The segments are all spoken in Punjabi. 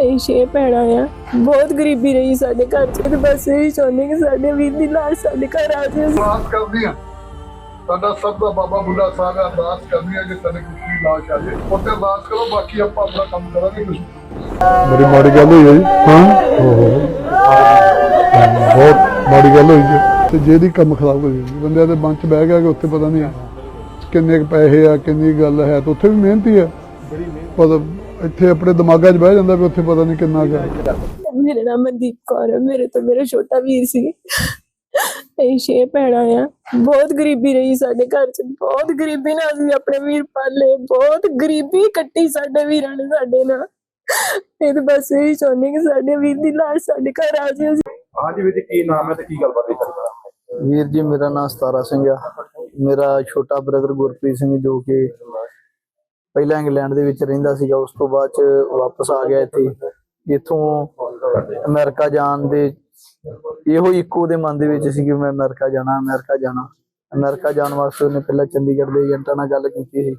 ਇਹ ਛੇ ਭੈਣਾਂ ਆ। ਬਹੁਤ ਗਰੀਬੀ ਰਹੀ ਸਾਡੇ ਘਰ ਚ। ਤੇ ਬਸ ਇਹੀ ਚਾਹੁੰਦੇ ਕਿ ਸਾਡੇ ਵੀਰ ਦੀ ਲਾਸ਼ ਸਾਡੇ ਘਰ ਆ ਜਾਵੇ। ਅਰਦਾਸ ਕਰਦੀ ਆ ਸਾਡਾ ਸਭ ਦਾ ਬਾਬਾ ਬੁੱਢਾ ਸਾਹਿਬ ਅਰਦਾਸ ਕਰਦੀ ਆ ਕਿ ਸਾਡੇ ਕੁੱਤੀ ਦੀ ਲਾਸ਼ ਆ ਜੇ। ਉੱਤੇ ਅਰਦਾਸ ਕਰੋ ਬਾਕੀ ਆਪਾਂ ਆਪਣਾ ਕੰਮ ਕਰਾਂਗੇ ਕੁਝ ਬੜੀ ਮਾੜੀ ਗੱਲ ਹੋਈ ਹੈ ਜੀ। ਹਾਂ? ਓਹੋ। ਬਹੁਤ ਮਾੜੀ ਗੱਲ ਹੋਈ ਹੈ। ਤੇ ਜਿਹਦੀ ਕੰਮ ਖਰਾਬ ਹੋ। ਜੀ ਬੰਦਿਆਂ ਦੇ ਮਨ ਚ ਬਹਿ ਗਿਆ ਕਿ ਉੱਥੇ ਪਤਾ ਨਹੀਂ ਕਿੰਨੇ ਪੈਸੇ ਆ ਕਿੰਨੀ ਗੱਲ ਹੈ ਤੇ ਉੱਥੇ ਵੀ ਮਿਹਨਤੀ ਹੈ ਬੜੀ ਮਿਹਨਤ ਇੱਥੇ ਆਪਣੇ ਦਿਮਾਗਾਂ 'ਚ ਬਹਿ ਜਾਂਦਾ ਵੀ ਉੱਥੇ ਪਤਾ ਨਹੀਂ ਕਿੰਨਾ ਕੁ ਹੈ ਮੇਰਾ ਨਾਮ ਮਨਦੀਪ ਕੌਰ ਹੈ ਮੇਰੇ ਤੋਂ ਮੇਰਾ ਛੋਟਾ ਵੀਰ ਸੀ। ਇਹ ਛੇ ਭੈਣਾਂ ਆ। ਬਹੁਤ ਗਰੀਬੀ ਰਹੀ ਸਾਡੇ ਘਰ ਚ ਬਹੁਤ ਗਰੀਬੀ ਨਾਲ ਅਸੀਂ ਆਪਣੇ ਵੀਰ ਪਾਲੇ ਬਹੁਤ ਗਰੀਬੀ ਕੱਟੀ ਸਾਡੇ ਵੀਰਾਂ ਨੇ ਸਾਡੇ ਨਾਲ। ਇਹ ਤਾਂ ਬਸ ਇਹੀ ਚਾਹੁੰਦੇ ਕਿ ਸਾਡੇ ਵੀਰ ਦੀ ਲਾਸ਼ ਸਾਡੇ ਘਰ ਆ ਜਾਵੇ। ਹਾਂਜੀ ਵੀਰ ਜੀ ਕੀ ਨਾਮ ਹੈ ਤੇ ਕੀ ਗੱਲਬਾਤ ਹੈ ਵੀਰ ਜੀ ਮੇਰਾ ਨਾਮ ਸਤਾਰਾ ਸਿੰਘ ਆ। ਮੇਰਾ ਛੋਟਾ ਬ੍ਰਦਰ ਗੁਰਪ੍ਰੀਤ ਸਿੰਘ ਜੋ ਕਿ ਪਹਿਲਾਂ ਇੰਗਲੈਂਡ ਦੇ ਵਿੱਚ ਰਹਿੰਦਾ ਸੀਗਾ, ਉਸ ਤੋਂ ਬਾਅਦ ਚ ਵਾਪਸ ਆ ਗਿਆ ਇੱਥੇ। ਇੱਥੋਂ ਅਮਰੀਕਾ ਜਾਣ ਦੇ ਇਹੋ ਇੱਕੋ ਦੇ ਮਨ ਦੇ ਵਿੱਚ ਸੀ ਕਿ ਮੈਂ ਅਮਰੀਕਾ ਜਾਣਾ ਅਮਰੀਕਾ ਜਾਣਾ। ਅਮਰੀਕਾ ਜਾਣ ਵਾਸਤੇ ਉਹਨੇ ਪਹਿਲਾਂ ਚੰਡੀਗੜ੍ਹ ਦੇ ਏਜੰਟਾਂ ਨਾਲ ਗੱਲ ਕੀਤੀ ਸੀ।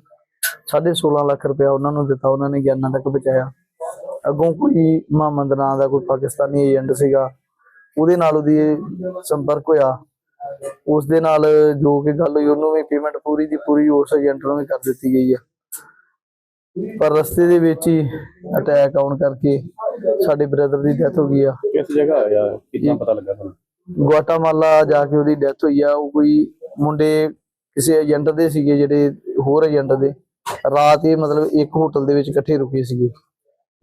16.5 ਲੱਖ ਰੁਪਇਆ ਉਹਨਾਂ ਨੂੰ ਦਿੱਤਾ, ਉਹਨਾਂ ਨੇ ਗਿਆਨਾਂ ਤੱਕ ਪਹੁੰਚਾਇਆ। ਅੱਗੋਂ ਕੋਈ ਮੁਹੰਮਦ ਨਾਂ ਦਾ ਕੋਈ ਪਾਕਿਸਤਾਨੀ ਏਜੰਟ ਸੀਗਾ, ਉਹਦੇ ਨਾਲ ਉਹਦੀ ਸੰਪਰਕ ਹੋਇਆ। ਉਸ ਦੇ ਨਾਲ ਜੋ ਕਿ ਗੱਲ ਹੋਈ ਉਹਨੂੰ ਵੀ ਪੇਮੈਂਟ ਪੂਰੀ ਦੀ ਪੂਰੀ ਉਸ ਏਜੰਟ ਨੂੰ ਵੀ ਕਰ ਦਿੱਤੀ ਗਈ ਹੈ ਪਰ ਰਸਤੇ ਦੇ ਵਿੱਚ ਹੀ ਅਟੈਕ ਆਉਣ ਕਰਕੇ ਸਾਡੇ ਬ੍ਰਦਰ ਦੀ ਡੈਥ ਹੋ ਗਈ ਆ। ਕਿਸ ਜਗ੍ਹਾ ਹੋਇਆ? ਕਿੰਨਾ ਪਤਾ ਲੱਗਾ ਤੁਹਾਨੂੰ? ਗੁਆਟਾਮਾਲਾ ਜਾ ਕੇ ਉਹਦੀ ਡੈਥ ਹੋਈ ਆ। ਉਹ ਕੋਈ ਮੁੰਡੇ ਕਿਸੇ ਏਜੰਟ ਦੇ ਸੀਗੇ ਜਿਹੜੇ ਹੋਰ ਏਜੰਟ ਦੇ। ਰਾਤ ਇਹ ਮਤਲਬ ਇੱਕ ਹੋਟਲ ਦੇ ਵਿੱਚ ਇਕੱਠੇ ਰੁਕੇ ਸੀਗੇ।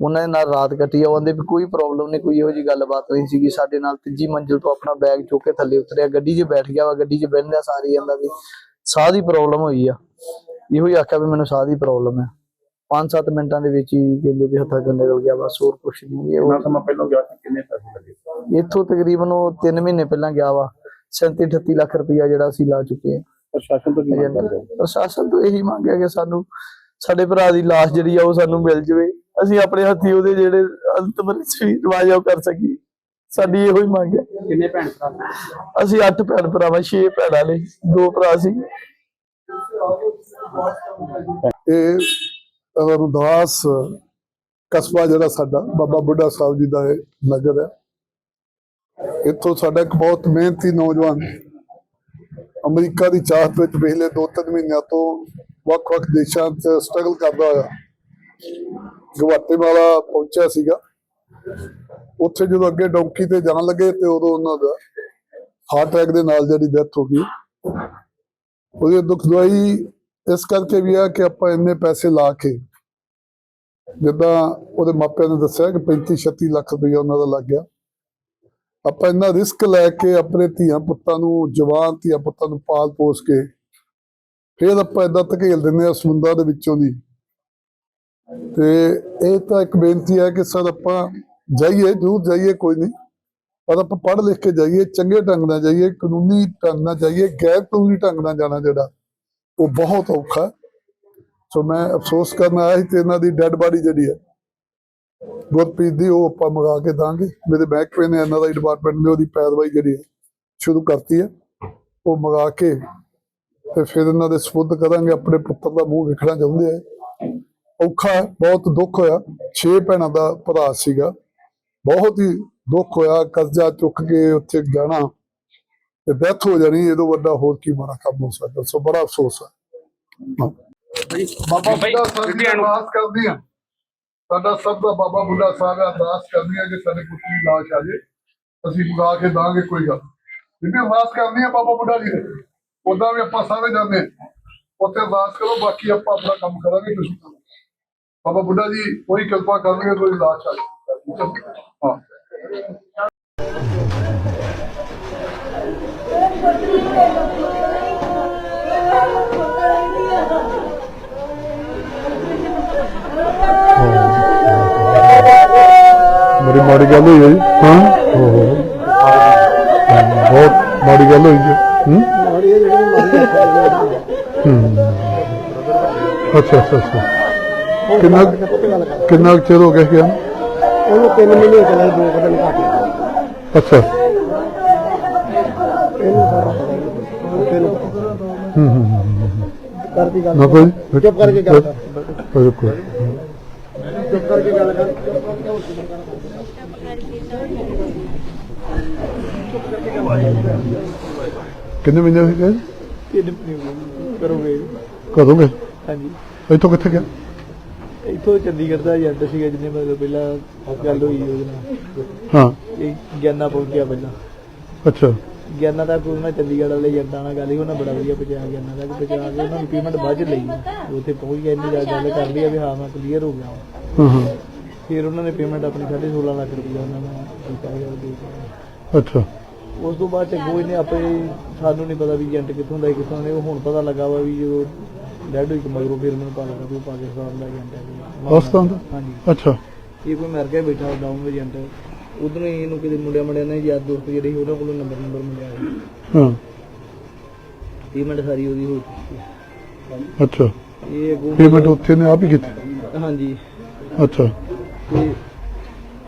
ਉਹਨਾਂ ਦੇ ਨਾਲ ਰਾਤ ਕੱਟੀ ਆ ਉਹਦੇ ਵੀ ਕੋਈ ਪ੍ਰੋਬਲਮ ਨਹੀਂ ਕੋਈ ਇਹੋ ਜੀ ਗੱਲਬਾਤ ਨਹੀਂ ਸੀਗੀ। ਸਾਡੇ ਨਾਲ ਤੀਜੀ ਮੰਜ਼ਿਲ ਤੋਂ ਆਪਣਾ ਬੈਗ ਚੁੱਕ ਕੇ ਥੱਲੇ ਉਤਰਿਆ। ਗੱਡੀ 'ਚ ਬੈਠ ਗਿਆ ਵਾ ਗੱਡੀ 'ਚ ਬਹਿੰਦਿਆਂ ਸਾਰੀ ਜਾਂਦਾ ਵੀ ਸਾਹ ਦੀ ਪ੍ਰੋਬਲਮ ਹੋਈ ਆ। ਇਹੋ ਹੀ ਆਖਿਆ ਵੀ ਮੈਨੂੰ ਸਾਹ ਦੀ ਪ੍ਰੋਬਲਮ ਹੈ 5-7 ਮਿੰਟਾਂ ਦੇ ਵਿੱਚ ਹੀ ਕਹਿੰਦੇ ਵੀ ਹੱਥਾਂ ਚੋਂ ਨਿਕਲ ਗਿਆ ਬਸ ਹੋਰ ਕੁਝ ਨਹੀਂ। ਇਹ ਕਿੰਨਾ ਉਹ- ਸਮਾਂ ਪਹਿਲਾਂ ਗਿਆ ਸੀ ਕਿੰਨੇ ਪੈਸੇ ਲੱਗੇ? ਇੱਥੋਂ ਤਕਰੀਬਨ ਉਹ 3 ਮਹੀਨੇ ਪਹਿਲਾਂ ਗਿਆ ਵਾ। 37 38 ਲੱਖ ਰੁਪਇਆ ਜਿਹੜਾ ਅਸੀਂ ਲਾ ਚੁੱਕੇ ਹਾਂ ਪ੍ਰਸ਼ਾਸਨ ਤੋਂ ਕੀ ਮੰਗ ਕਰਦੇ ਹੋ? ਪ੍ਰਸ਼ਾਸਨ ਤੋਂ ਇਹੀ ਮੰਗਿਆ ਕਿ ਸਾਨੂੰ ਸਾਡੇ ਭਰਾ ਦੀ ਲਾਸ਼ ਜਿਹੜੀ ਆ ਉਹ ਸਾਨੂੰ ਮਿਲ ਜਵੇ। ਅਸੀਂ ਆਪਣੇ ਹੱਥੀ ਉਹਦੇ ਜਿਹੜੇ ਅੰਤਮ ਰਿਵਾਜ ਉਹ ਕਰ ਸਕੀਏ ਸਾਡੀ ਇਹੋ ਹੀ ਮੰਗ ਹੈ। ਕਿੰਨੇ ਭੈਣ ਭਰਾ ਅਸੀਂ 8 ਭੈਣ ਭਰਾਵਾਂ 6 ਭੈਣਾਂ ਨੇ ਦੋ ਭਰਾ ਸੀ। ਇਹ ਰੁਦਾਸ ਕਸਬਾ ਜਿਹੜਾ ਸਾਡਾ ਬਾਬਾ ਬੁੱਢਾ ਸਾਹਿਬ ਜੀ ਦਾ ਨਗਰ ਹੈ। ਇੱਥੋਂ ਸਾਡਾ ਇੱਕ ਬਹੁਤ ਮਿਹਨਤੀ ਨੌਜਵਾਨ ਅਮਰੀਕਾ ਦੀ ਚਾਹਤ ਵਿੱਚ ਪਿਛਲੇ 2-3 ਮਹੀਨਿਆਂ ਤੋਂ ਵੱਖ-ਵੱਖ ਦੇਸ਼ਾਂ 'ਚ ਸਟਰਗਲ ਕਰਦਾ ਹੋਇਆ। ਗਵਾਟੇਮਾਲਾ ਪਹੁੰਚਿਆ ਸੀਗਾ। ਉੱਥੇ ਜਦੋਂ ਅੱਗੇ ਡੌਂਕੀ ਤੇ ਜਾਣ ਲੱਗੇ ਤੇ ਉਦੋਂ ਉਹਨਾਂ ਦਾ ਹਾਰਟ ਅਟੈਕ ਦੇ ਨਾਲ ਜਿਹੜੀ ਡੈਥ ਹੋ ਗਈ। ਉਹਦੀ ਦੁੱਖ ਦਵਾਈ ਇਸ ਕਰਕੇ ਵੀ ਆ ਕਿ ਆਪਾਂ ਇੰਨੇ ਪੈਸੇ ਲਾ ਕੇ ਜਿੱਦਾਂ ਉਹਦੇ ਮਾਪਿਆਂ ਨੇ ਦੱਸਿਆ ਕਿ 35 36 ਲੱਖ ਰੁਪਇਆ ਉਹਨਾਂ ਦਾ ਲੱਗ ਗਿਆ। ਆਪਾਂ ਇੰਨਾ ਰਿਸਕ ਲੈ ਕੇ ਆਪਣੇ ਧੀਆਂ ਪੁੱਤਾਂ ਨੂੰ, ਜਵਾਨ ਧੀਆਂ ਪੁੱਤਾਂ ਨੂੰ ਪਾਲ ਪੋਸ ਕੇ ਫਿਰ ਆਪਾਂ ਏਦਾਂ ਧਕੇਲ ਦਿੰਦੇ ਆ ਸਮੁੰਦਰ ਦੇ ਵਿੱਚੋਂ ਦੀ। ਤੇ ਇਹ ਤਾਂ ਇੱਕ ਬੇਨਤੀ ਹੈ ਕਿ ਸਰ ਆਪਾਂ ਜਾਈਏ, ਜ਼ਰੂਰ ਜਾਈਏ, ਕੋਈ ਨਹੀਂ। ਪਰ ਆਪਾਂ ਪੜ੍ਹ ਲਿਖ ਕੇ ਜਾਈਏ, ਚੰਗੇ ਢੰਗ ਨਾਲ ਜਾਈਏ, ਕਾਨੂੰਨੀ ਢੰਗ ਨਾਲ ਜਾਈਏ, ਗੈਰ ਕਾਨੂੰਨੀ ਢੰਗ ਨਾਲ ਜਾਣਾ ਜਿਹੜਾ, ਉਹ ਬਹੁਤ ਔਖਾ ਸੋ ਮੈਂ ਅਫਸੋਸ ਕਰਨ ਆਇਆ ਸੀ ਤੇ ਇਹਨਾਂ ਦੀ ਡੈੱਡ ਬਾਡੀ ਜਿਹੜੀ ਹੈ, ਗੁਰਪ੍ਰੀਤ ਦੀ, ਉਹ ਆਪਾਂ ਮੰਗਾ ਕੇ ਦਾਂਗੇ। ਮੇਰੇ ਮਹਿਕਮੇ ਨੇ ਇਹਨਾਂ ਦਾ ਡਿਪਾਰਟਮੈਂਟ ਨੇ ਉਹਦੀ ਪੈਰਵਾਈ ਜਿਹੜੀ ਹੈ, ਸ਼ੁਰੂ ਕਰਤੀ ਹੈ। ਉਹ ਮੰਗਾ ਕੇ ਤੇ ਫਿਰ ਇਹਨਾਂ ਦੇ ਸਪੁੱਧ ਕਰਾਂਗੇ, ਆਪਣੇ ਪੁੱਤਰ ਦਾ ਮੂੰਹ ਵੇਖਣਾ ਚਾਹੁੰਦੇ ਆ। ਔਖਾ ਬਹੁਤ ਦੁੱਖ ਹੋਇਆ। ਛੇ ਭੈਣਾਂ ਦਾ ਭਰਾ ਸੀਗਾ। ਬਹੁਤ ਹੀ ਦੁੱਖ ਹੋਇਆ ਕਰਜ਼ਾ ਚੁੱਕ ਕੇ ਉੱਥੇ ਜਾਣਾ ਤੇ ਡੈਥ ਹੋ ਜਾਣੀ ਇਹਦੋਂ ਵੱਡਾ ਹੋਰ ਕੀ ਮਾੜਾ ਕੰਮ ਹੋ ਸਕਦਾ? ਸੋ ਬੜਾ ਅਫਸੋਸ ਹੈ। ਬਾਬਾ ਬੁੱਢਾ ਸਾਹਿਬ ਦੀ ਅਰਦਾਸ ਕਰਦੀ ਆ ਸਾਡਾ ਸਭ ਦਾ ਬਾਬਾ ਬੁੱਢਾ ਸਾਹਿਬ ਅਰਦਾਸ ਕਰਦੀ ਆ ਕਿ ਸਾਡੇ ਕੁੱਤੀ ਦੀ ਲਾਸ਼ ਆ ਜੇ। ਅਸੀਂ ਮੰਗਾ ਕੇ ਦਾਂਗੇ ਕੋਈ ਗੱਲ ਜਿੰਨੀ ਅਰਦਾਸ ਕਰਨੀ ਆ ਬਾਬਾ ਬੁੱਢਾ ਜੀ ਦੇ। ਉਦਾਂ ਵੀ ਆਪਾਂ ਸਾਰੇ ਜਾਂਦੇ। ਉੱਥੇ ਅਰਦਾਸ ਕਰੋ ਬਾਕੀ ਆਪਾਂ ਆਪਣਾ ਕੰਮ ਕਰਾਂਗੇ ਤੁਸੀਂ। ਬਾਬਾ ਬੁੱਢਾ ਜੀ, ਕੋਈ ਕਿਰਪਾ ਕਰਨਗੇ, ਕੋਈ ਲਾਸ਼ ਆ ਹਾਂ ਬੜੀ ਮਾੜੀ ਗੱਲ ਹੋਈ ਹੈ ਜੀ। ਹਾਂ? ਓਹੋ ਬਹੁਤ ਮਾੜੀ ਗੱਲ ਹੋਈ ਹੈ ਹੂੰ? ਹੂੰ। ਅੱਛਾ ਅੱਛਾ ਅੱਛਾ। ਕਿੰਨਾ ਕਿੰਨਾ ਚਿਰ ਹੋ ਗਿਆ ਗਿਆ ਉਹਨੂੰ ਤਿੰਨ ਮਹੀਨੇ ਚਲੇ ਦੋ ਕੁ ਦਿਨ ਘੱਟ ਅੱਛਾ। ਹੀ। ਹੂੰ ਹੂੰ, ਹੂੰ ਹੂੰ। ਕਰਦੀ ਗੱਲ ਨਾ ਕੋਈ ਚੁੱਪ ਕਰਕੇ ਗੱਲ ਕਰ। ਰੁਕੋ ਚੁੱਪ ਕਰਕੇ ਗੱਲ ਕਰ। ਕਿੰਨੇ ਮਹੀਨੇ ਹੋ ਗਏ ਤਿੰਨ ਕਰੋਗੇ? ਕਦੋਂ ਗਏ? ਹਾਂਜੀ। ਇੱਥੋਂ ਕਿੱਥੇ ਗਿਆ? ਇੱਥੋਂ ਚੰਡੀਗੜ੍ਹ ਦਾ ਏਜੰਟ ਸੀਗਾ ਜਿਹਨੇ ਮਤਲਬ ਪਹਿਲਾਂ ਗੱਲ ਹੋਈ ਨਾਲ। ਹਾਂ। ਇਹ ਗਿਆਨਾ ਪਹੁੰਚਿਆ ਪਹਿਲਾਂ। ਅੱਛਾ। ਗਿਆਨਾ ਤੱਕ ਉਹਨਾਂ ਚੰਡੀਗੜ੍ਹ ਵਾਲੇ ਏਜੰਟਾਂ ਨਾਲ ਗੱਲ ਹੀ ਉਹਨਾਂ ਬੜਾ ਵਧੀਆ ਪਹੁੰਚਾਇਆ ਗਿਆਨਾ ਤੱਕ ਪਹੁੰਚਾ ਕੇ ਉਹਨਾਂ ਨੂੰ ਪੇਮੈਂਟ ਬਾਅਦ ਚ ਲਈ ਉੱਥੇ ਪਹੁੰਚ ਗਿਆ ਇੰਨੀ ਜ਼ਿਆਦਾ ਗੱਲ ਕਰ ਲਈ ਆ ਵੀ ਹਾਂ ਮੈਂ ਕਲੀਅਰ ਹੋ ਗਿਆ। ਹਾਂ ਹਾਂ। ਫਿਰ ਉਹਨਾਂ ਨੇ ਪੇਮੈਂਟ ਆਪਣੀ 16.5 ਲੱਖ ਰੁਪਏ ਉਹਨਾਂ ਨੂੰ ਦਿੱਤਾ ਗਿਆ ਦੇ। ਅੱਛਾ। ਉਸ ਤੋਂ ਬਾਅਦ ਚ ਕੋਈ ਨੇ ਆਪੇ ਸਾਨੂੰ ਨਹੀਂ ਪਤਾ ਵੀ ਏਜੰਟ ਕਿੱਥੋਂ ਦਾ ਹੈ, ਕਿੱਥੋਂ ਦਾ ਨਹੀਂ। ਉਹ ਹੁਣ ਪਤਾ ਲੱਗਾ ਵਾ ਵੀ ਜਦੋਂ ਡੈਡ ਹੋਈ ਕਿ ਮਗਰੋਂ ਫਿਰ ਮੈਨੂੰ ਪਤਾ ਲੱਗਾ ਵੀ ਉਹ ਪਾਕਿਸਤਾਨ ਦਾ ਏਜੰਟ ਹੈ ਪਾਕਿਸਤਾਨ ਦਾ ਹਾਂਜੀ। ਅੱਛਾ। ਇਹ ਕੋਈ ਅਮਰੀਕਾ ਬੈਠਾ ਡਾਊਨ ਏਜੰਟ ਉਧਰੋਂ ਹੀ ਇਹਨੂੰ ਕਿਤੇ ਮੁੰਡਿਆਂ ਮੁੰਡਿਆਂ ਨੇ ਯਾਰ ਦੋਸਤ ਜਿਹੜੇ ਸੀ ਉਹਨਾਂ ਕੋਲੋਂ ਨੰਬਰ ਨੰਬਰ ਮਿਲਿਆ ਹਾਂ। ਪੇਮੈਂਟ ਸਾਰੀ ਉਹਦੀ ਹੋ ਚੁੱਕੀ ਹੈ। ਅੱਛਾ। ਇਹ ਪੇਮੈਂਟ ਉੱਥੇ ਨੇ ਆਪ ਹੀ ਕੀਤੀ? ਹਾਂਜੀ। ਅੱਛਾ। ਤੇ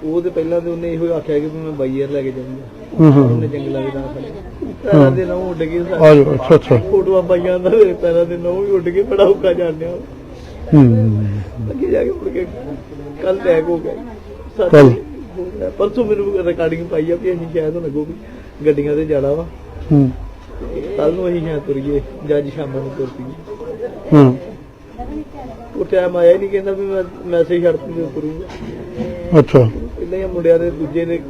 ਉਹ ਤੇ ਪਹਿਲਾਂ ਤੇ ਉਹਨੇ ਇਹੋ ਆਖਿਆ ਕਿ ਮੈਂ ਬਾਈਅਰ ਲੈ ਕੇ ਜਾਊਂਗਾ। ਉਹਨੇ ਜੰਗ ਲੱਗਦਾ ਖੜੇ ਪੈਰਾਂ ਦੇ ਨਹੁੰ ਉੱਡ ਗਏ ਆ ਜਾਓ ਅੱਛਾ ਅੱਛਾ। ਫੋਟੋਆਂ ਪਾਈਆਂ ਦਾ ਪੈਰਾਂ ਦੇ ਨਹੁੰ ਵੀ ਉੱਡ ਗਏ ਬੜਾ ਔਖਾ ਜਾਣਿਆ ਹੂੰ। ਅੱਗੇ ਜਾ ਕੇ ਮੁੜ ਕੇ ਕੱਲ ਟੈਗ ਹੋ ਗਿਆ ਸੱਤ ਕੱਲ੍ਹ? ਹੋ ਗਿਆ। ਪਰਸੋਂ ਮੈਨੂੰ ਰਿਕਾਰਡਿੰਗ ਪਾਈ ਆ ਵੀ ਅਸੀਂ ਸ਼ਾਇਦ ਲੱਗੋ ਵੀ ਗੱਡੀਆਂ ਤੇ ਜਾਣਾ ਵਾ। ਹੂੰ। ਕੱਲ ਨੂੰ ਅਸੀਂ ਸ਼ਾਇਦ ਤੁਰੀਏ ਜੱਜ ਸ਼ਾਮਾਂ ਨੂੰ ਤੁਰ ਪਈਏ। ਹਾਂ। ਉਹ ਟਾਈਮ ਆਇਆ ਨਹੀਂ ਕਹਿੰਦਾ ਵੀ ਮੈਂ ਮੈਸੇਜ ਛੱਡ ਕੇ ਕਰੂੰਗਾ ਅੱਛਾ। ਪਹਿਲਾਂ ਹੀ ਮੁੰਡਿਆਂ ਦੇ ਦੂਜੇ ਦੇ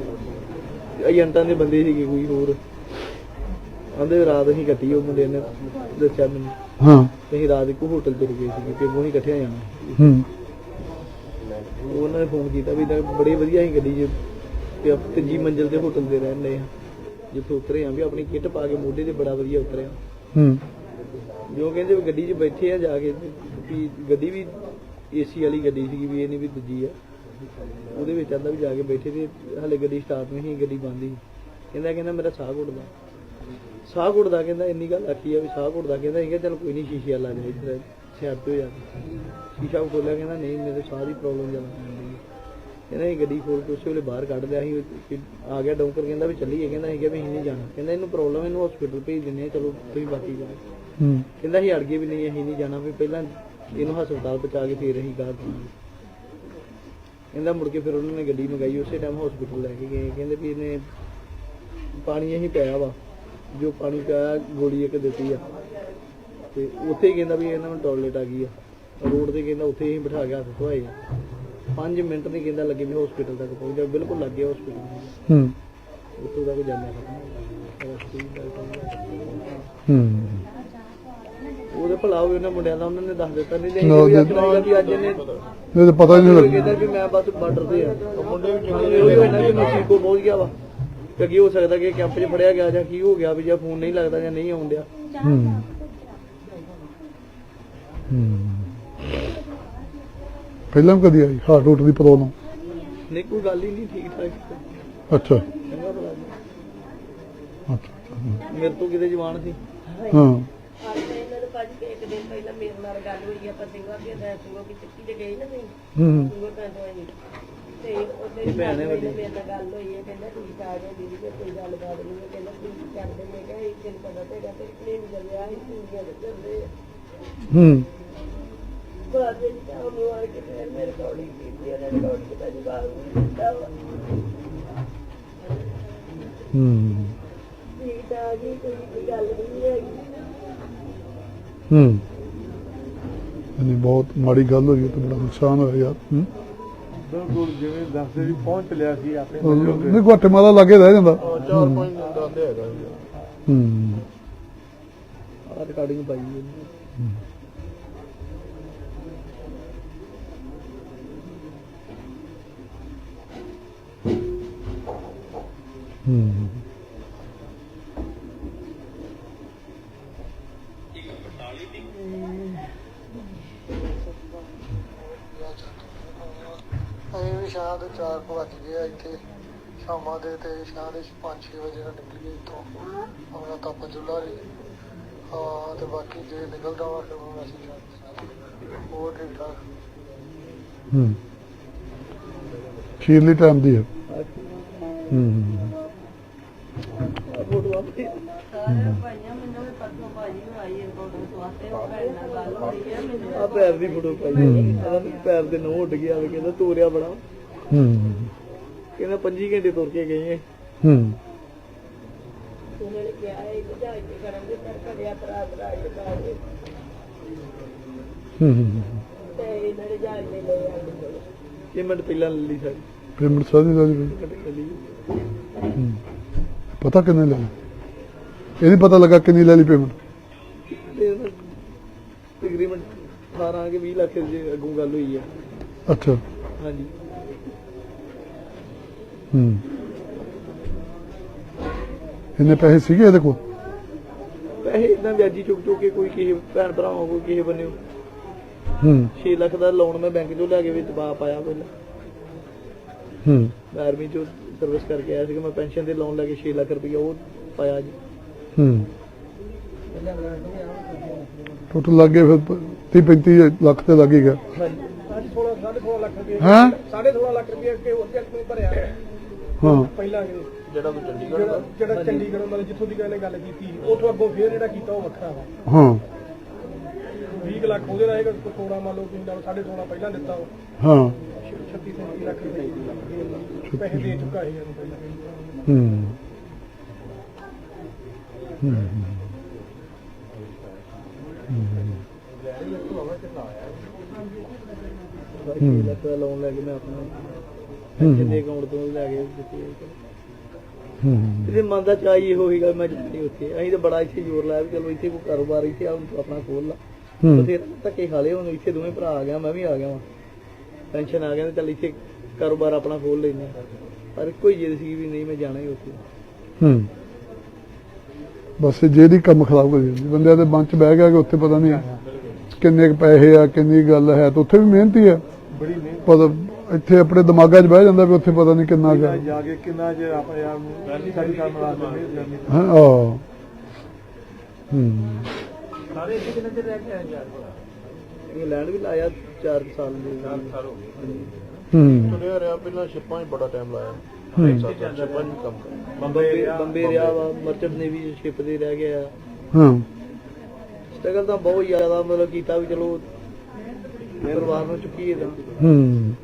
ਏਜੰਟਾਂ ਦੇ ਬੰਦੇ ਸੀਗੇ ਕੋਈ ਹੋਰ। ਆਂਦੇ ਰਾਤ ਅਸੀਂ ਕੱਟੀ ਉਹ ਮੁੰਡੇ ਨੇ ਦੱਸਿਆ ਮੈਨੂੰ। ਹਾਂ। ਤੇ ਅਸੀਂ ਰਾਤ ਇੱਕੋ ਹੋਟਲ ਤੇ ਰੁਕੇ ਸੀਗੇ ਕਿ ਅਸੀਂ ਇਕੱਠੇ ਜਾਣਾ ਹੂੰ। ਉਹਨਾਂ ਨੇ ਫੋਨ ਕੀਤਾ ਵੀ ਤਾਂ ਬੜੀ ਵਧੀਆ ਹੀ ਗੱਡੀ 'ਚ ਤੇ ਆਪ ਤੀਜੀ ਮੰਜ਼ਿਲ ਤੇ ਹੋਟਲ ਤੇ ਰਹਿੰਦੇ ਆ। ਜਿੱਥੋਂ ਉਤਰੇ ਆ ਵੀ ਆਪਣੀ ਕਿੱਟ ਪਾ ਕੇ ਮੋਢੇ ਤੇ ਬੜਾ ਵਧੀਆ ਉਤਰਿਆ। ਹੂੰ। ਜੋ ਕਹਿੰਦੇ ਵੀ ਗੱਡੀ 'ਚ ਬੈਠੇ ਆ ਜਾ ਕੇ ਵੀ ਗੱਡੀ ਵੀ ਏਸੀ ਵਾਲੀ ਗੱਡੀ ਸੀਗੀ ਵੀ ਇਹ ਨਹੀਂ ਵੀ ਦੂਜੀ ਆ। ਉਹਦੇ ਵਿੱਚ ਆਂਦਾ ਵੀ ਜਾ ਕੇ ਬੈਠੇ ਤੇ ਹਲੇ ਗੱਡੀ ਸਟਾਰਟ ਨਹੀਂ ਸੀ ਗੱਡੀ ਬੰਦ ਸੀ ਕਹਿੰਦਾ ਕਹਿੰਦਾ ਮੇਰਾ ਸਾਹ ਘੁੱਟਦਾ। ਸਾਹ ਘੁੱਟਦਾ ਕਹਿੰਦਾ ਇੰਨੀ ਗੱਲ ਆਖੀ ਆ ਵੀ ਸਾਹ ਘੁੱਟਦਾ। ਕਹਿੰਦਾ ਇਹ ਚਲ ਕੋਈ ਨਹੀਂ ਸ਼ੀਸ਼ੇ ਵਾਲਾ ਜਾ ਇੱਧਰ ਸਾਈਡ ਤੇ ਜਾ। ਸ਼ੀਸ਼ਾ ਖੋਲਿਆ ਕਹਿੰਦਾ ਨਹੀਂ ਮੇਰੇ ਸਾਹ ਦੀ ਪ੍ਰੋਬਲਮ ਜ਼ਿਆਦਾ ਕਹਿੰਦਾ ਇਹ ਗੱਡੀ ਖੋਲ ਕੇ ਉਸੇ ਵੇਲੇ ਬਾਹਰ ਕੱਢ ਲਿਆ ਸੀ ਆ ਗਿਆ ਡੌਂਕਰ ਕਹਿੰਦਾ ਵੀ ਚੱਲੀਏ। ਕਹਿੰਦਾ ਅਸੀਂ ਕਿਹਾ ਵੀ ਅਸੀਂ ਨਹੀਂ ਜਾਣਾ। ਕਹਿੰਦਾ ਇਹਨੂੰ ਪ੍ਰੋਬਲਮ ਇਹਨੂੰ ਹਸਪੀਟਲ ਭੇਜ ਦਿੰਦੇ ਆ ਚਲੋ ਤੁਸੀਂ ਬਾਕੀ ਜਾਓ। ਹੂੰ। ਕਹਿੰਦਾ ਅਸੀਂ ਅੜ ਗਏ ਵੀ ਨਹੀਂ ਅਸੀਂ ਨਹੀਂ ਜਾਣਾ ਵੀ ਪਹਿਲਾਂ ਇਹਨੂੰ ਹਸਪਤਾਲ ਪਹੁੰਚਾ ਕੇ ਫਿਰ ਅਸੀਂ ਗਾਹ ਕਹਿੰਦਾ ਮੁੜ ਕੇ ਫਿਰ ਉਹਨਾਂ ਨੇ ਗੱਡੀ ਮੰਗਾਈ ਉਸੇ ਟਾਈਮ ਹਸਪੀਟਲ ਲੈ ਕੇ ਗਏ। ਕਹਿੰਦੇ ਵੀ ਇਹਨੇ ਪਾਣੀ ਅਸੀਂ ਪਿਆ ਵਾ ਜੋ ਪਾਣੀ ਪਿਆ ਗੋਲੀ ਇੱਕ ਦਿੱਤੀ ਆ। ਤੇ ਉੱਥੇ ਹੀ ਕਹਿੰਦਾ ਵੀ ਇਹਨਾਂ ਨੂੰ ਟਾਇਲਟ ਆ ਗਈ ਆ। ਰੋਡ ਤੇ ਕਹਿੰਦਾ ਉੱਥੇ ਹੀ ਬਿਠਾ ਕੇ ਹੱਥ ਧੋਏ ਆ। 5 ਮਿੰਟ ਨਹੀਂ ਕਹਿੰਦਾ ਲੱਗੇ ਵੀ ਹਸਪੀਟਲ ਤੱਕ ਪਹੁੰਚ ਜਾ ਬਿਲਕੁਲ ਲੱਗੇ ਹਸਪੀਟਲ ਹੂੰ। ਉੱਥੋਂ ਤੱਕ ਜਾਂਦਾ ਹੂੰ। ਭਲਾ ਹੋਵੇ ਉਹਨਾਂ ਮੁੰਡਿਆਂ ਦਾ ਉਹਨਾਂ ਨੇ ਦੱਸ ਦਿੱਤਾ ਨਹੀਂ ਤੇ ਨਾ, ਅਸੀਂ ਵੀ ਆਖਣਾ ਵੀ ਅੱਜ ਇਹਨੇ ਇਹ ਤਾਂ ਪਤਾ ਹੀ ਨਹੀਂ ਲੱਗਿਆ ਕਹਿੰਦਾ ਵੀ ਮੈਂ ਬਸ ਬਾਰਡਰ ਤੇ ਆ। ਮੁੰਡੇ ਵੀ ਕਹਿੰਦੇ ਉਹ ਇਹਨਾਂ ਕਿ ਮੈਕਸੀਕੋ ਪਹੁੰਚ ਗਿਆ ਵਾ। ਕਿ ਕੀ ਹੋ ਸਕਦਾ ਕਿ ਕੈਂਪ 'ਚ ਫੜਿਆ ਗਿਆ ਜਾਂ ਕੀ ਹੋ ਗਿਆ ਵੀ ਜਾਂ ਫੋਨ ਨਹੀਂ ਲੱਗਦਾ ਜਾਂ ਨਹੀਂ ਆਉਂਦਿਆ ਹੂੰ। ਹੂੰ। ਪਹਿਲਾਂ ਵੀ ਕਦੀ ਆਈ ਹਾਰਟ ਰੋਟ ਦੀ ਪ੍ਰੋਬਲਮ? ਨਹੀਂ ਕੋਈ ਗੱਲ ਹੀ ਨਹੀਂ ਠੀਕ ਠਾਕ। ਅੱਛਾ। ਚੰਗਾ ਭਲਾ। ਜੀ। ਅੱਛਾ। ਮੇਰੇ ਤੋਂ ਕਿਤੇ ਜਵਾਨ ਸੀ। ਹਾਂ। ਭਾਜੀ ਇੱਕ ਦਿਨ ਪਹਿਲਾਂ ਮੇਰੇ ਨਾਲ ਗੱਲ ਹੋਈ ਆਪਾਂ ਸਿੰਘਾ ਵੀ ਮੈਂ ਸਿੰਘਾ ਵੀ ਚੱਕੀ ਤੇ ਗਈ ਨਾ ਨਹੀਂ ਹੂੰ। ਸਿੰਘਾ ਪਿੰਡ ਹੋਈ ਤੇ ਉਹਦੇ ਭੈਣ ਹੈ ਵੱਡੀ। ਮੇਰੇ ਨਾਲ ਗੱਲ ਹੋਈ ਹੈ ਕਹਿੰਦਾ ਠੀਕ ਠਾਕ ਹੈ ਦੀਦੀ ਤੇ ਕੋਈ ਗੱਲਬਾਤ ਨਹੀਂ ਹੈ ਕਹਿੰਦਾ ਤੁਸੀਂ ਕਰਦੇ? ਮੈਂ ਕਿਹਾ ਇਹ ਦਿਨ ਪਤਾ ਤੇ ਪਲੇਨ ਚੱਲਿਆ ਸੀ ਪੂਰੀਆਂ ਦੇ ਚੱਲਦੇ ਹੂੰ। ਬਾਅਦ ਵਿੱਚ ਤਾਂ ਉਹਨੂੰ ਆ ਕੇ ਫਿਰ ਮੇਰੇ ਕੋਲ ਹੀ ਕੀਤੀ ਉਹਨੇ ਰਿਕਾਰਡ ਕੀਤਾ ਨਹੀਂ ਦਿੱਤਾ ਵਾ। ਹੂੰ ਠੀਕ ਠਾਕ ਹੀ ਕੋਈ ਕੋਈ ਗੱਲ ਨਹੀਂ ਹੈਗੀ ਹੂੰ। ਨਹੀਂ ਬਹੁਤ ਮਾੜੀ ਗੱਲ ਹੋਈ ਹੈ ਤੇ ਬੜਾ ਨੁਕਸਾਨ ਹੋਇਆ ਯਾਰ। ਹੂੰ। ਬਿਲਕੁਲ ਜਿਵੇਂ ਦੱਸਦੇ ਵੀ ਪਹੁੰਚ ਲਿਆ ਸੀ ਆਪਣੇ ਨਹੀਂ ਗੁਆਟੇਮਾਲਾ ਲਾਗੇ ਰਹਿ ਜਾਂਦਾ। ਚਾਰ ਪੰਜ ਦਿਨ ਦਾ ਤੇ ਹੈਗਾ ਹੂੰ। ਆ ਰਿਕਾਰਡਿੰਗ ਪਾਈ ਹੋਈ ਹੈ। ਹੂੰ। ਅਸੀਂ ਵੀ ਸ਼ਾਮ ਦੇ 4 ਵੱਜ ਗਏ ਆ ਇੱਥੇ। ਸ਼ਾਮਾਂ ਦੇ ਤੇ ਸ਼ਾਮ ਦੇ 5-6 ਵਜੇ ਨਾਲ ਨਿਕਲੀਏ ਇੱਥੋਂ। ਆਪਣਾ ਤਾਂ ਪਜੁਲਾ ਰਹੀ ਹਾਂ ਤੇ ਬਾਕੀ ਜੇ ਨਿਕਲਦਾ ਵਾ ਫਿਰ ਹੁਣ ਅਸੀਂ ਜਾਂਦੇ ਹੋਰ ਠੀਕ ਠਾਕ। ਹੂੰ। ਖੀਰਲੀ ਟਾਈਮ ਦੀ ਹੈ ਹੂੰ ਫੋਟੋ ਆਪੇ ਸਾਰਾ ਭਾਈਆਂ ਮੈਨੂੰ ਵੀ ਪਰਸੋਂ ਭਾਜੀ ਨੂੰ ਆਈ ਹੈ ਫੋਟੋ ਆ ਪੈਰ ਦੀ ਫੋਟੋ ਪਾਈ ਪੈਰ ਦੇ ਨੋਹ ਉੱਡ ਗਿਆ ਵੀ ਕਹਿੰਦਾ ਤੋਰਿਆ ਬੜਾ। ਹੂੰ। ਕਹਿੰਦਾ 25 ਘੰਟੇ ਤੁਰ ਕੇ ਗਏ। ਆ ਹੂੰ ਹੂੰ। ਹੂੰ ਇਹ ਮਿੰਟ ਪਹਿਲਾਂ ਲੈ ਲਈ ਸਾਡੀ ਪੇਮੈਂਟ ਸਾਰੀ ਦਾ ਜੀ ਲੈ ਲਈ। ਪਤਾ ਕਿੰਨੇ ਲੈ ਲਈ ਇਹ ਨਹੀਂ ਪਤਾ ਲੱਗਾ ਕਿੰਨੀ ਲੈ ਲਈ ਪੇਮੈਂਟ 18 ਕੇ 20 ਲੱਖ ਦੇ ਅੱਗੋਂ ਗੱਲ ਹੋਈ ਆ। ਅੱਛਾ। ਹਾਂਜੀ। ਹੂੰ। ਇੰਨੇ ਪੈਸੇ ਸੀਗੇ ਇਹਦੇ ਕੋਲ? ਪੈਸੇ ਇਦਾਂ ਵਿਆਜੀ ਚੁੱਕ ਚੁੱਕ ਕੇ ਕੋਈ ਕਿਸੇ ਭੈਣ ਭਰਾਵਾਂ ਕੋਈ ਕਿਸੇ ਬੰਨਿਓ। ਹੂੰ। 6 ਲੱਖ ਦਾ ਲੋਨ ਮੈਂ ਬੈਂਕ ਚੋਂ ਲੈ ਕੇ ਵਿੱਚ ਪਾ ਪਾਇਆ ਪਹਿਲਾਂ। ਹੂੰ। ਮੈਂ ਆਰਮੀ ਚੋਂ ਸਰਵਿਸ ਕਰਕੇ ਆਇਆ ਸੀਗਾ ਮੈਂ ਪੈਨਸ਼ਨ ਦੇ ਲੋਨ ਲੈ ਕੇ 6 ਲੱਖ ਰੁਪਇਆ ਉਹ ਪਾਇਆ ਜੀ। ਹੂੰ। ਟੋਟਲ ਲੱਗ ਫਿਰ 30 35 ਲੱਖ ਤੇ ਲੱਗ ਹੀ ਗਿਆ। ਹਾਂਜੀ 16 16 ਲੱਖ ਰੁਪਏ ਹਾਂ? 16.5 ਲੱਖ ਰੁਪਏ ਹੋਰ ਭਰਿਆ ਹਾਂ। ਪਹਿਲਾਂ ਜਿਹੜਾ ਉਹ ਚੰਡੀਗੜ੍ਹ ਜਿਹੜਾ ਜਿਹੜਾ ਚੰਡੀਗੜ੍ਹ ਮਤਲਬ ਜਿੱਥੋਂ ਦੀ ਗੱਲ ਗੱਲ ਕੀਤੀ ਉਥੋਂ ਅੱਗੋਂ ਫੇਰ ਜਿਹੜਾ ਕੀਤਾ ਉਹ ਵੱਖਰਾ ਵਾ। ਹਾਂ। 20 ਲੱਖ ਉਹਦੇ ਨਾਲ ਇਹ 16 ਮੰਨ ਲਓ ਕਿ ਨਾਲ 16.5 ਪਹਿਲਾਂ ਦਿੱਤਾ ਉਹ। ਹਾਂ। 36 37 ਲੱਖ ਰੁਪਏ ਪੈਸੇ ਦੇ ਚੁੱਕਾ ਸੀ ਇਹਨੂੰ ਪਹਿਲਾਂ। ਹੂੰ। ਛੇ ਲੱਖ ਦਾ ਲੋਨ ਲੈ ਕੇ ਮੈਂ ਆਪਣਾ ਪੈਨਸ਼ਨ ਦੇ ਅਕਾਊਂਟ ਤੋਂ ਲੈ ਕੇ ਦਿੱਤੀ ਹੂੰ। ਇਹਦੇ ਮਨ ਦਾ ਚਾਹੀ ਇਹੋ ਹੀਗਾ ਮੈਂ ਜਿੱਤੀ ਉੱਥੇ। ਅਸੀਂ ਤਾਂ ਬੜਾ ਇੱਥੇ ਜ਼ੋਰ ਲਾਇਆ ਵੀ ਚਲੋ ਇੱਥੇ ਕੋਈ ਕਾਰੋਬਾਰ ਇੱਥੇ ਆ ਆਪਣਾ ਖੋਲ ਲਾ। ਹੂੰ। ਬਥੇਰੇ ਧੱਕੇ ਖਾ ਲਏ ਹੁਣ ਇੱਥੇ ਦੋਵੇਂ ਭਰਾ ਆ ਗਿਆ ਮੈਂ ਵੀ ਆ ਗਿਆ ਵਾਂ। ਪੈਨਸ਼ਨ ਆ ਗਿਆ ਤੇ ਚੱਲ ਇੱਥੇ ਕਾਰੋਬਾਰ ਆਪਣਾ ਖੋਲ ਲੈਨੇ ਪਰ ਕੋਈ ਜਿੱਦ ਸੀ ਵੀ ਨਹੀਂ ਮੈਂ ਜਾਣਾ ਹੀ ਉੱਥੇ। ਹੂੰ। ਬਸ ਜਿਹੜੀ ਕੰਮ ਖਰਾਬ ਕਰ ਜਾਂਦੀ ਬੰਦਿਆਂ ਦੇ ਮਨ ਚ ਬਹਿ ਗਿਆ ਕਿ ਉੱਥੇ ਪਤਾ ਨਹੀਂ ਕਿੰਨੇ ਪੈਸੇ ਆ ਕਿੰਨੀ ਗੱਲ ਹੈ ਤੇ ਉੱਥੇ ਵੀ ਮਿਹਨਤੀ ਆ ਬੜੀ ਮਿਹਨਤ। ਇੱਥੇ ਆਪਣੇ ਦਿਮਾਗਾਂ 'ਚ ਬਹਿ ਜਾਂਦਾ ਵੀ ਉੱਥੇ ਪਤਾ ਨਹੀਂ ਕਿੰਨਾ ਜਾ ਕੇ ਕਿੰਨਾ ਜੇ ਆਪਣੇ ਆਪ ਨੂੰ ਸਾਡੀ ਕੰਮ ਲਾ ਦਿੰਦੇ ਹਾਂ ਵੀ ਲਾਇਆ 4 ਸਾਲ ਦੇ। 4 ਸਾਲ ਹੋ ਹੂੰ। ਚੁਣਿਆ ਰਿਹਾ ਪਹਿਲਾਂ ਸ਼ਿਪਾਂ 'ਚ ਬੜਾ ਟਾਈਮ ਲਾਇਆ। ਹੂੰ। ਸ਼ਿਪਾਂ 'ਚ ਵੀ ਕੰਮ ਕਰ ਬੰਬੇ ਬੰਬੇ ਰਿਹਾ ਵਾ ਮਰਚੈਂਟ ਨੇਵੀ ਸ਼ਿਪ ਦੇ ਰਹਿ ਗਿਆ। ਹਾਂ। ਸਟਰਗਲ ਤਾਂ ਬਹੁਤ ਜ਼ਿਆਦਾ ਮਤਲਬ ਕੀਤਾ ਵੀ ਚਲੋ ਪਰਿਵਾਰ ਨੂੰ ਚੁੱਕੀਏ ਤਾਂ। ਹੂੰ।